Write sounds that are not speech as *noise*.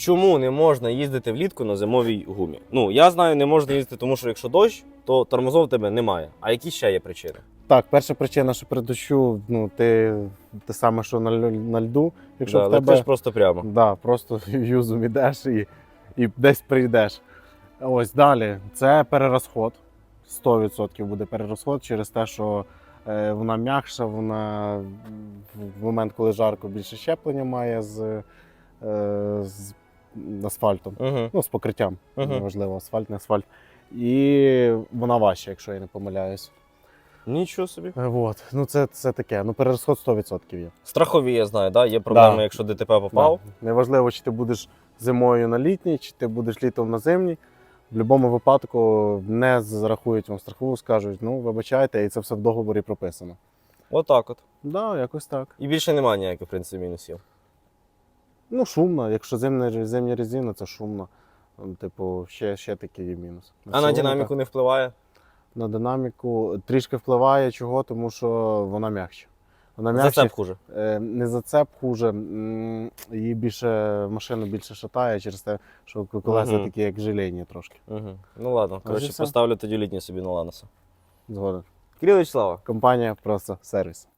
чому не можна їздити влітку на зимовій гумі? Ну, я знаю, не можна їздити, тому що якщо дощ, то тормозов тебе немає. А які ще є причини? Так, перша причина, що при дощу, ну ти те саме, що на, на льду, якщо да, в тебе летиш просто прямо. да, просто *laughs* юзом ідеш і, і десь прийдеш. Ось далі. Це перерозход. 100% буде перерозход через те, що е, вона м'якша, вона в момент, коли жарко, більше щеплення має з, е, з асфальтом. Угу. Ну, з покриттям. Мгм. Неважливо, асфальт, не асфальт. І вона важча, якщо я не помиляюсь. Нічого собі. Е, Вот. Ну, це, це таке. Ну, перерозход 100% є. Страхові, я знаю, да? є проблеми, Да. якщо ДТП попав. Да. Неважливо, чи ти будеш зимою на літній, чи ти будеш літом на зимній. В будь-якому випадку не зарахують вам страхову, скажуть, ну вибачайте, і це все в договорі прописано. Отак от. Да, якось так. І більше немає ніяких, в принципі, мінусів. Ну, шумно. Якщо зимня, зимня резина, це шумно. Типу, ще, ще такий є мінус. А на динаміку не впливає. На динаміку трішки впливає чого, тому що вона м'якша. Вона м'якша. Зацеп хуже. Е, Не зацеп хуже, її більше машину більше шатає через те, що колеса Мгм. такі, як желейні трошки. Угу. Ну ладно, коротше, поставлю тоді літній собі на Ланоса. Згоден. Кирилич Слава. Компанія просто сервіс.